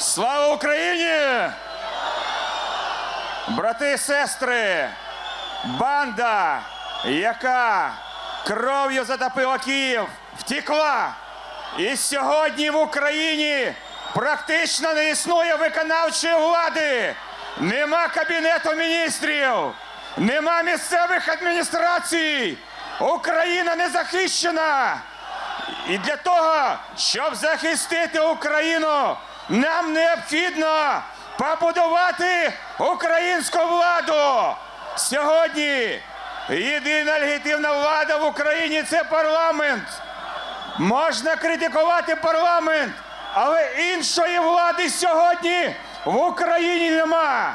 Слава Україні! Брати і сестри, банда, яка кров'ю затопила Київ, втекла. І сьогодні в Україні практично не існує виконавчої влади. Нема кабінету міністрів, нема місцевих адміністрацій. Україна не захищена. І для того, щоб захистити Україну, нам необхідно побудувати українську владу. Сьогодні єдина легітимна влада в Україні це парламент. Можна критикувати парламент, але іншої влади сьогодні в Україні нема.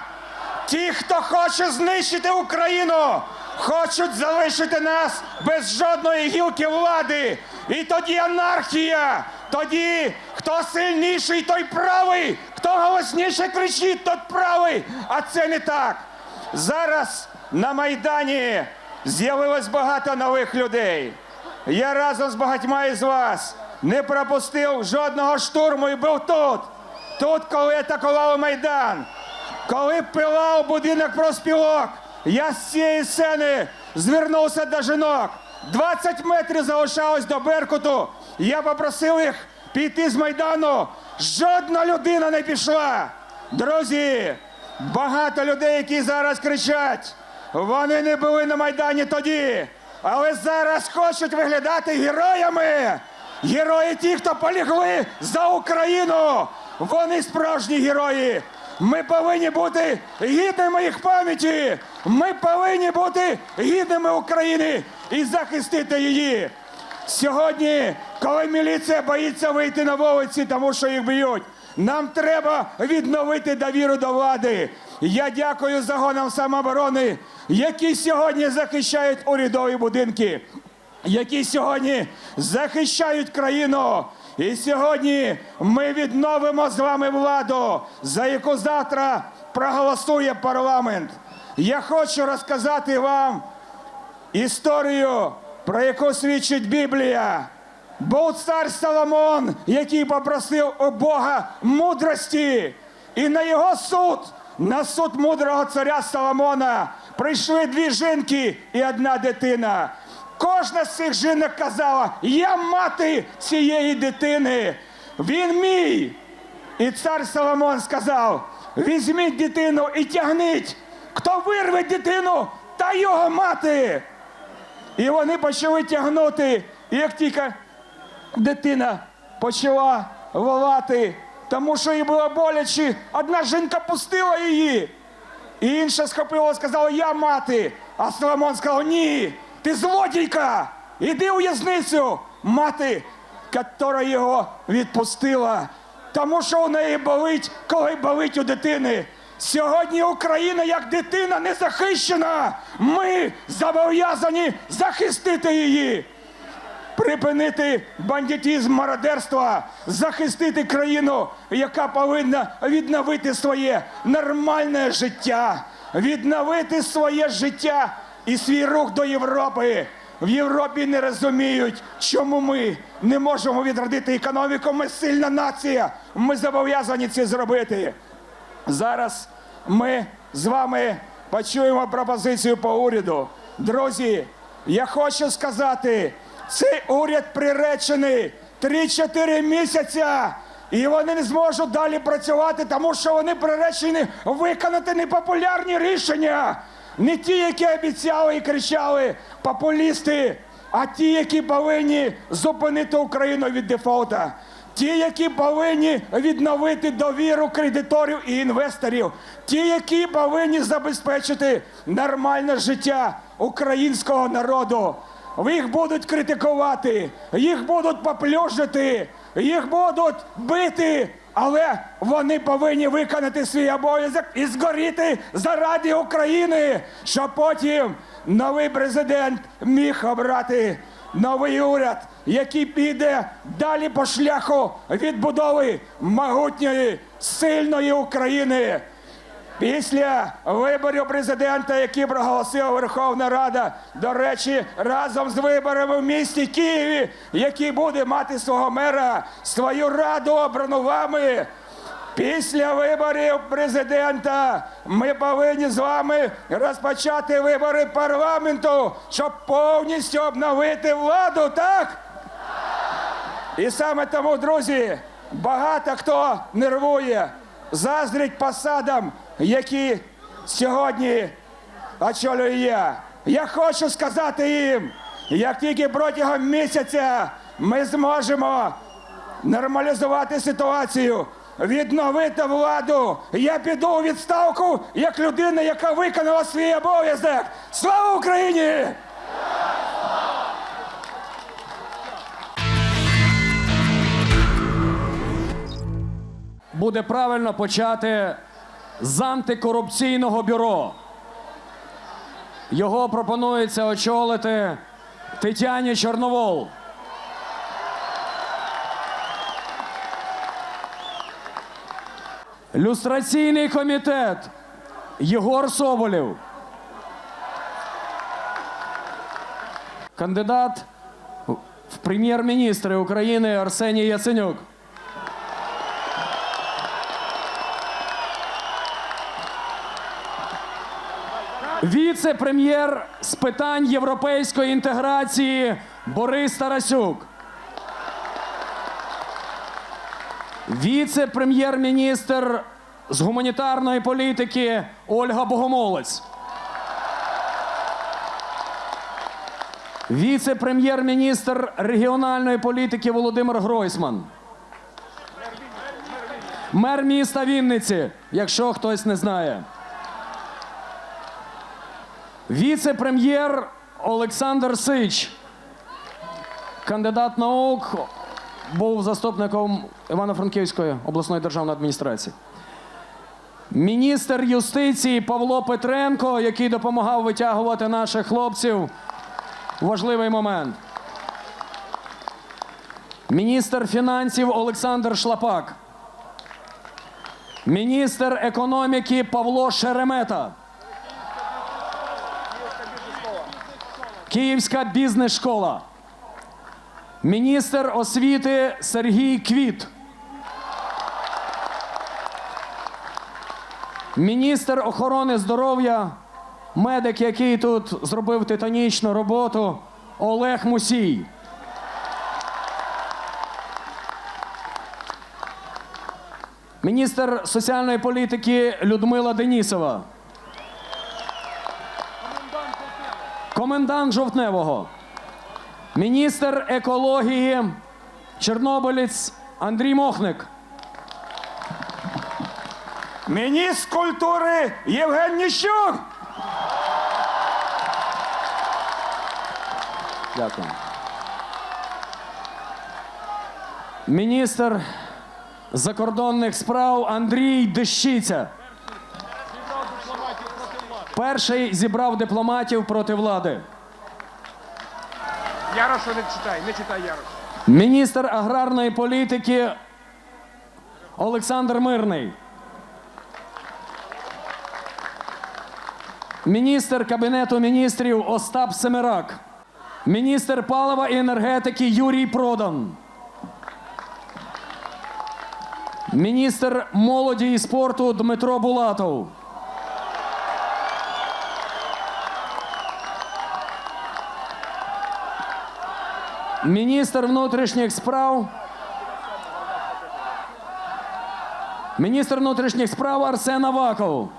Ті, хто хоче знищити Україну, хочуть залишити нас без жодної гілки влади. І тоді анархія. Тоді хто сильніший, той правий, хто голосніше кричить, той правий. А це не так. Зараз на Майдані з'явилось багато нових людей. Я разом з багатьма із вас не пропустив жодного штурму і був тут. Тут, коли атакували Майдан. Коли пилав будинок проспілок, я з цієї сцени звернувся до жінок. 20 метрів залишалось до Беркуту. Я попросив їх піти з Майдану. Жодна людина не пішла. Друзі, багато людей, які зараз кричать, вони не були на Майдані тоді, але зараз хочуть виглядати героями. Герої ті, хто полягли за Україну. Вони справжні герої. Ми повинні бути гідними їх пам'яті. Ми повинні бути гідними України і захистити її. Сьогодні, коли міліція боїться вийти на вулиці, тому що їх б'ють, нам треба відновити довіру до влади. Я дякую загонам самооборони, які сьогодні захищають урядові будинки які сьогодні захищають країну. І сьогодні ми відновимо з вами владу, за яку завтра проголосує парламент. Я хочу розказати вам історію, про яку свідчить Біблія. Був цар Соломон, який попросив у Бога мудрості, і на його суд, на суд мудрого царя Соломона, прийшли дві жінки і одна дитина. Кожна з цих жінок казала: Я мати цієї дитини, він мій. І цар Соломон сказав: візьміть дитину і тягніть. Хто вирве дитину, та його мати. І вони почали тягнути. І як тільки дитина почала волати, тому що їй було боляче, одна жінка пустила її. І інша схопила і сказала, я мати. А Соломон сказав, ні, ти злодійка, іди у в'язницю. Мати, яка його відпустила. Тому що у неї болить, коли болить у дитини. Сьогодні Україна як дитина не захищена. Ми зобов'язані захистити її припинити бандитізм мародерства, захистити країну, яка повинна відновити своє нормальне життя, відновити своє життя і свій рух до Європи. В Європі не розуміють, чому ми не можемо відродити економіку. Ми сильна нація. Ми зобов'язані це зробити. Зараз ми з вами почуємо пропозицію по уряду. Друзі, я хочу сказати, цей уряд приречений 3-4 місяця. І вони не зможуть далі працювати, тому що вони приречені виконати непопулярні рішення. Не ті, які обіцяли і кричали популісти, а ті, які повинні зупинити Україну від дефолта. Ті, які повинні відновити довіру кредиторів і інвесторів, ті, які повинні забезпечити нормальне життя українського народу. Їх будуть критикувати, їх будуть поплюжити, їх будуть бити, але вони повинні виконати свій обов'язок і згоріти заради України, щоб потім новий президент міг обрати новий уряд, який піде далі по шляху відбудови могутньої, сильної України. Після виборів президента, які проголосила Верховна Рада, до речі, разом з виборами в місті Києві, який буде мати свого мера, свою раду обрану вами, Після виборів президента ми повинні з вами розпочати вибори парламенту, щоб повністю обновити владу, так? І саме тому, друзі, багато хто нервує, заздрить посадам, які сьогодні очолюю я. Я хочу сказати їм, як тільки протягом місяця ми зможемо нормалізувати ситуацію, відновити владу, я піду у відставку як людина, яка виконала свій обов'язок. Слава Україні! Буде правильно почати з антикорупційного бюро. Його пропонується очолити Тетяні Чорновол. Люстраційний комітет Єгор Соболєв. Кандидат в прем'єр-міністри України Арсеній Яценюк. Віце-прем'єр з питань європейської інтеграції Борис Тарасюк. Віце-прем'єр-міністр з гуманітарної політики Ольга Богомолець. Віце-прем'єр-міністр регіональної політики Володимир Гройсман. Мер міста Вінниці, якщо хтось не знає. Віце-прем'єр Олександр Сич, кандидат наук, був заступником Івано-Франківської обласної державної адміністрації. Міністр юстиції Павло Петренко, який допомагав витягувати наших хлопців. Важливий момент. Міністр фінансів Олександр Шлапак. Міністр економіки Павло Шеремета. Київська бізнес-школа. Міністр освіти Сергій Квіт. Міністр охорони здоров'я, медик, який тут зробив титанічну роботу, Олег Мусій. Міністр соціальної політики Людмила Денісова. Комендант Жовтневого. Міністр екології Чорнобилець Андрій Мохник. Міністр культури Євген Ніщук! Дякую. Міністр закордонних справ Андрій Дещиця. Перший зібрав дипломатів проти влади. Ярошу не читай, не читай Ярошу. Міністр аграрної політики Олександр Мирний. Міністр Кабінету міністрів Остап Семирак. Міністр палива і енергетики Юрій Продан. Міністр молоді і спорту Дмитро Булатов. Міністр внутрішніх справ. Міністр внутрішніх справ Арсен Аваков.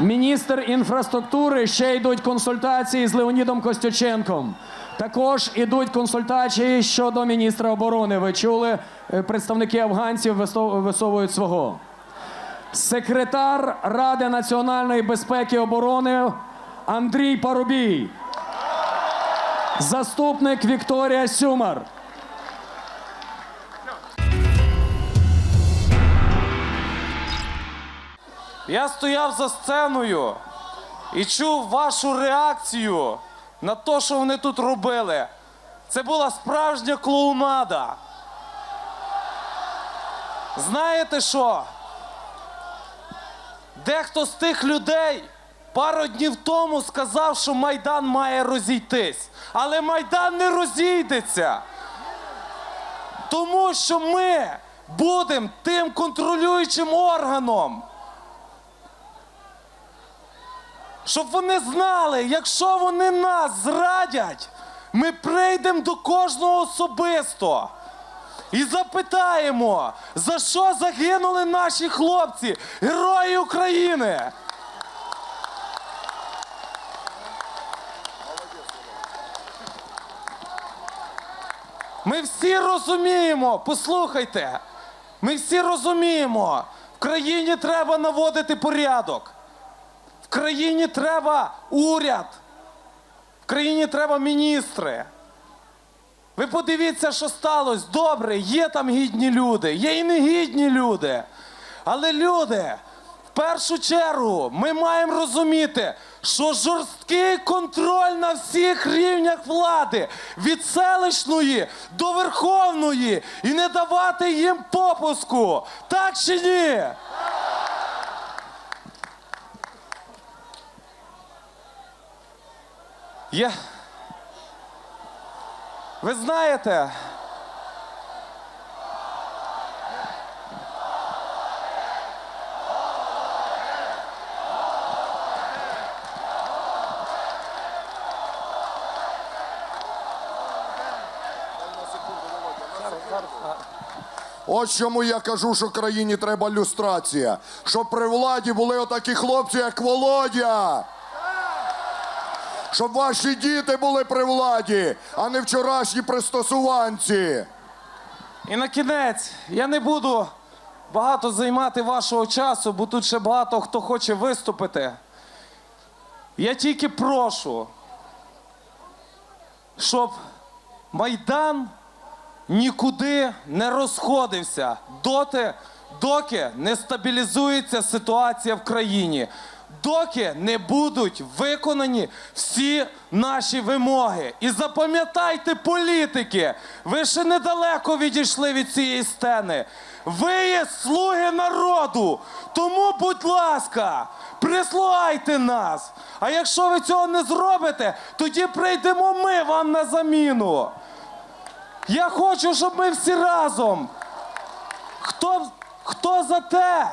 Міністр інфраструктури ще йдуть консультації з Леонідом Костюченком. Також ідуть консультації щодо міністра оборони. Ви чули, е, представники афганців висовують свого. Секретар Ради національної безпеки і оборони Андрій Парубій. Заступник Вікторія Сюмар. Я стояв за сценою і чув вашу реакцію на те, що вони тут робили. Це була справжня клоунада. Знаєте що? Дехто з тих людей пару днів тому сказав, що Майдан має розійтись. Але Майдан не розійдеться. Тому що ми будемо тим контролюючим органом. Щоб вони знали, якщо вони нас зрадять, ми прийдемо до кожного особисто і запитаємо, за що загинули наші хлопці, герої України. Ми всі розуміємо, послухайте, ми всі розуміємо, в країні треба наводити порядок. В країні треба уряд. В країні треба міністри. Ви подивіться, що сталося. Добре, є там гідні люди, є і негідні люди. Але люди, першу чергу, ми маємо розуміти, що жорсткий контроль на всіх рівнях влади від селищної до верховної і не давати їм попуску. Так чи ні? Є. Ви знаєте. Ось чому я кажу, що країні треба люстрація. Щоб при владі були отакі хлопці, як Володя. Щоб ваші діти були при владі, а не вчорашні пристосуванці. І на кінець я не буду багато займати вашого часу, бо тут ще багато хто хоче виступити. Я тільки прошу, щоб Майдан нікуди не розходився доти, доки не стабілізується ситуація в країні, доки не будуть виконані всі наші вимоги. І запам'ятайте, політики, ви ще недалеко відійшли від цієї сцени. Ви є слуги народу. Тому, будь ласка, прислухайте нас. А якщо ви цього не зробите, тоді прийдемо ми вам на заміну. Я хочу, щоб ми всі разом. Хто, хто за те,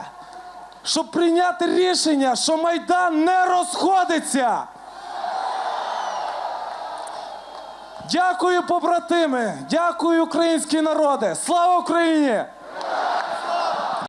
щоб прийняти рішення, що Майдан не розходиться? Дякую, побратими! Дякую, українські народи! Слава Україні!